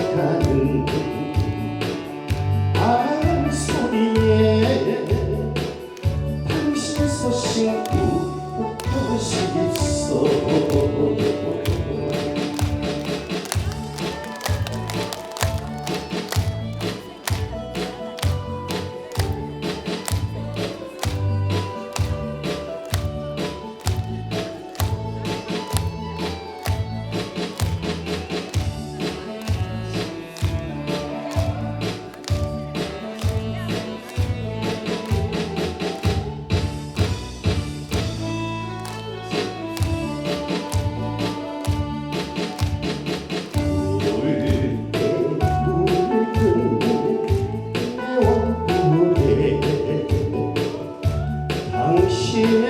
스쳐가는 아름 소리에 당신 소식 웃고시 당신의